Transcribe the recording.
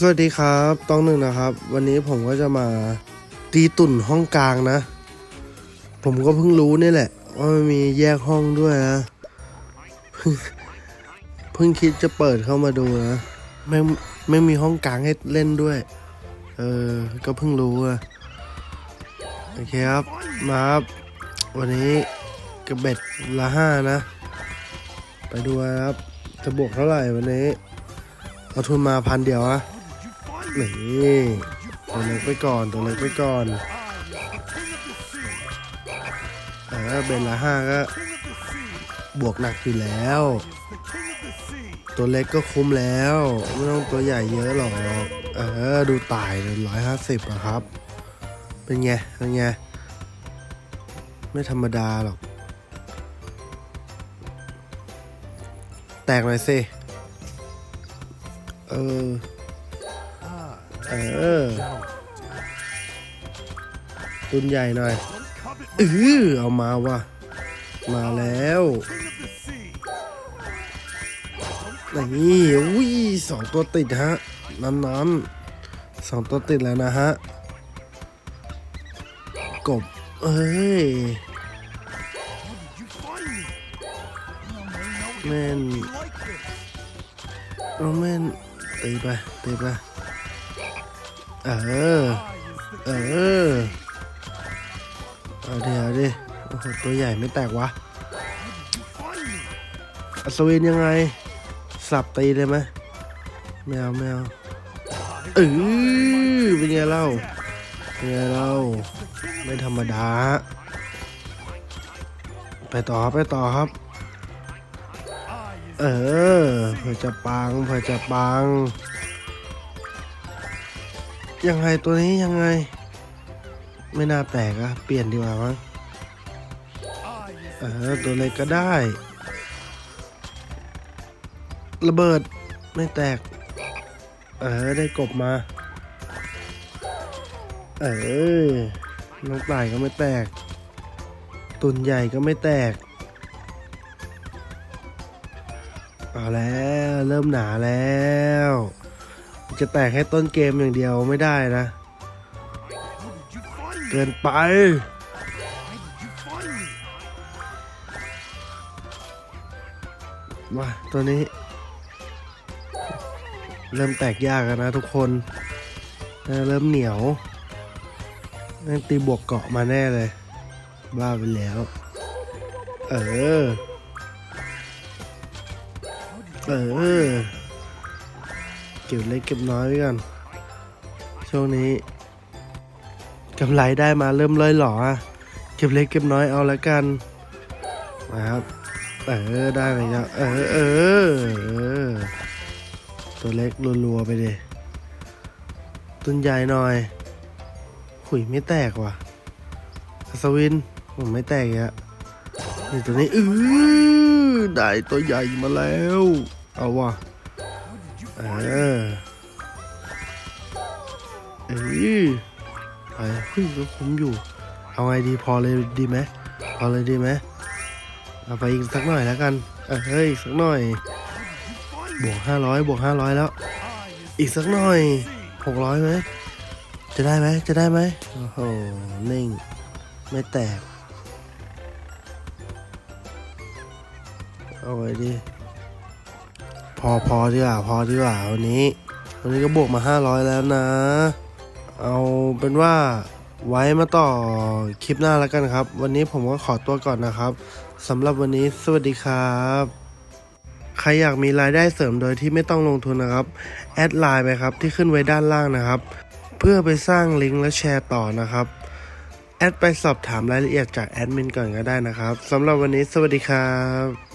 สวัสดีครับต้องหนึ่งนะครับ วันนี้ผมก็จะมาตีตุ่นห้องกลางนะ ผมก็เพิ่งรู้นี่แหละว่ามันมีแยกห้องด้วยนะเพิ่งเพิ่งคิดจะเปิดเข้ามาดูนะไม่ไม่มีห้องกลางให้เล่นด้วย เออ ก็เพิ่งรู้อะโอเคครับ มาครับ วันนี้กระเบ็ดละห้านะ ไปดูครับ จะบวกเท่าไหร่วันนี้ เอาทุนมาพันเดียวอะ นี่ตัวเล็กไปก่อนตัวเล็กไปก่อนเออเบนละห้าก็ บวกหนักอยู่แล้ว ตัวเล็กก็คุ้มแล้ว ไม่ต้องตัวใหญ่เยอะหรอกเออดูตายเลยร้อยห้าสิบอะครับ เป็นไง เป็นไง ไม่ธรรมดาหรอก แตกหน่อยสิ เออ เออตุนใหญ่หน่อยเออเอามาว่ะ มาแล้วนี่อุ้ยสองตัวติดฮะ น้ำน้ำๆสองตัวติดแล้วนะฮะ กบ เอ้ยแม่นโรแมนตีไปตีไป เออ เออ เอาดิเอาดิโอ้โหตัวใหญ่ไม่แตกวะ อัศวินยังไง สับตีเลยไหมแมวแมวเออเป็นไงเล่า เป็นไงเล่า ไม่ธรรมดา ไปต่อครับไปต่อครับ เออเผื่อจะปังเผื่อจะปัง ยังไงตัวนี้ยังไง ไม่น่าแตกอะเปลี่ยนดีกว่ามั้งเออตัวเล็กก็ได้ ระเบิดไม่แตก เออได้กบมา เออน้องต่ายก็ไม่แตก ตุนใหญ่ก็ไม่แตกเอาแล้ว เริ่มหนาแล้ว จะแตกให้ต้นเกมอย่างเดียวไม่ได้นะ เกินไปมาตัวนี้ เริ่มแตกยากแล้วนะทุกคนเออเริ่มเหนียวนั่นตีบวกเกาะมาแน่เลย บ้าไปแล้ว เออ เออ เก็บเล็กเก็บน้อยไว้ก่อนช่วงนี้กำไรได้มาเริ่มเลอยหล่ออะเก็บเล็กเก็บน้อยเอาแล้วกันมาครับเออได้เลยครับเออเออเออตัวเล็กรัวๆไปดิตุนใหญ่หน่อย ขุยไม่แตกว่ะอัศวินผมไม่แตกอีกอะนี่ตัวนี้อือได้ตัวใหญ่มาแล้ว เอาว่ะ เออเอ้ยไปเฮ้ยก็คุ้มอยู่ เอาไงดีพอเลยดีไหมพอเลยดีไหมเอาไปอีกสักหน่อยแล้วกัน เออเฮ้ยสักหน่อย บวกห้าร้อยบวกห้าร้อยแล้ว อีกสักหน่อยหกร้อยไหมจะได้ไหมจะได้ไหมโอ้โหนิ่ง ไม่แตก เอาไว้ดิ พอพอดีกว่าพอดีกว่าวันนี้ วันนี้ก็บวกมา 500 แล้วนะ เอาเป็นว่าไว้มาต่อคลิปหน้าแล้วกันครับ วันนี้ผมก็ขอตัวก่อนนะครับสำหรับวันนี้สวัสดีครับ ใครอยากมีรายได้เสริมโดยที่ไม่ต้องลงทุนนะครับ แอดไลน์ไปครับที่ขึ้นไว้ด้านล่างนะครับ เพื่อไปสร้างลิงก์และแชร์ต่อนะครับ แอดไปสอบถามรายละเอียดจากแอดมินก่อนก็ได้นะครับสำหรับวันนี้สวัสดีครับ